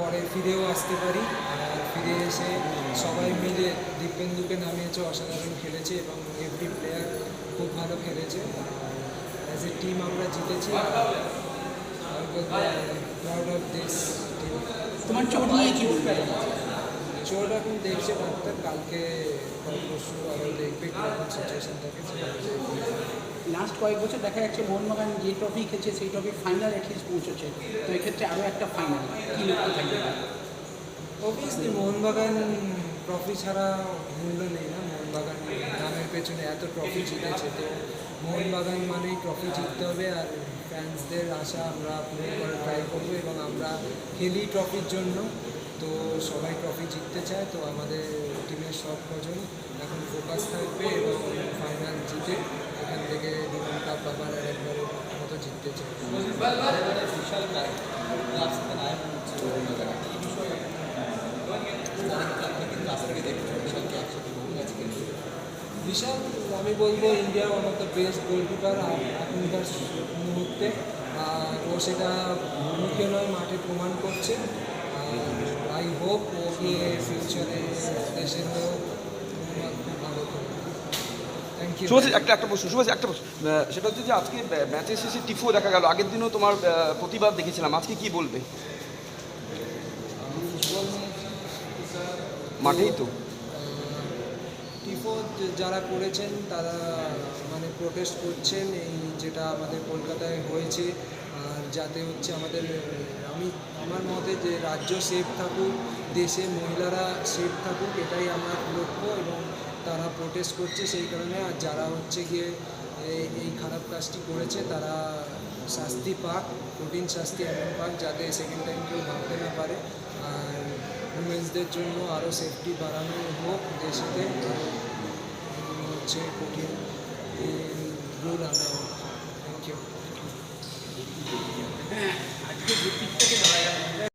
পরে ফিরেও আসতে পারি। আর ফিরে এসে সবাই মিলে দীপেন্দুকে নামিয়েছে অসাধারণ খেলেছে এবং এভরি প্লেয়ার খুব ভালো খেলেছে। অ্যাজ এ টিম আমরা জিতেছি। প্রাউড অফ দিস টিম তোমার চোট নিয়ে কি চোট এখন দেখছে ডাক্তার কালকে পরশু আরও দেখবে কীরকম সিচুয়েশন থাকে লাস্ট কয়েক বছর দেখা যাচ্ছে মোহনবাগান যে ট্রফি খেলছে, সেই ট্রফি ফাইনাল অ্যাটলিস্ট পৌঁছেছে তো এক্ষেত্রে আরও একটা ফাইনাল কী লক্ষ্য থাকবে? অবভিয়াসলি মোহনবাগান ট্রফি ছাড়া মূল্য নেই না। মোহনবাগান নামের পেছনে এত ট্রফি জিতেছে, তো মোহনবাগান মানেই ট্রফি জিততে হবে আর ফ্যান্সদের আশা আমরা পূরণ করার ট্রাই করব এবং আমরা খেলি ট্রফির জন্য। তো সবাই ট্রফি জিততে চায়, তো আমাদের টিমের সব কজন এখন ফোকাস থাকবে এবং ফাইনাল জিতে এখান থেকে ডিমন কাপ আবার আর একবারের মতো জিততে চায় বিশাল ক্লাব থেকে নায়ক হচ্ছে মোহনবাগান। এই বিষয়ে অনেকটা আপনি কিন্তু কাছ থেকে দেখেছেন বিশালকে একসাথে বহু ম্যাচ খেলছে বিশাল, আমি বলব ইন্ডিয়ার one of the best goalkeeper এখনকার মুহূর্তে। ও সেটা মুখে নয় মাঠে প্রমাণ করছে। আই হোপ ওকে ফিউচারে দেশের করবে থ্যাংক একটা একটা প্রশ্ন শুভজিৎ একটা প্রশ্ন। সেটা হচ্ছে যে আজকে ম্যাচের শেষে টিফো দেখা গেল। আগের দিনও তোমার প্রতিবাদ দেখেছিলাম। আজকে কি বলবে? মাঠেই তো। টিফো যারা করেছেন তারা মানে প্রোটেস্ট করছেন এই যেটা আমাদের কলকাতায় হয়েছে। আর যাতে হচ্ছে আমাদের আমি আমার মতে যে রাজ্য সেফ থাকুক দেশে মহিলারা সেফ থাকুক এটাই আমার লক্ষ্য এবং তারা প্রোটেস্ট করছে সেই কারণে, আর যারা হচ্ছে গিয়ে এই- খারাপ কাজটি করেছে, তারা শাস্তি পাক, কঠিন শাস্তি এমন পাক যাতে সেকেন্ড টাইম কেউ ভাবতে না পারে। আর উমেন্সদের জন্য আরও সেফটি বাড়ানো হোক দেশেতে হচ্ছে কঠিন রুল আনা হোক। Thank you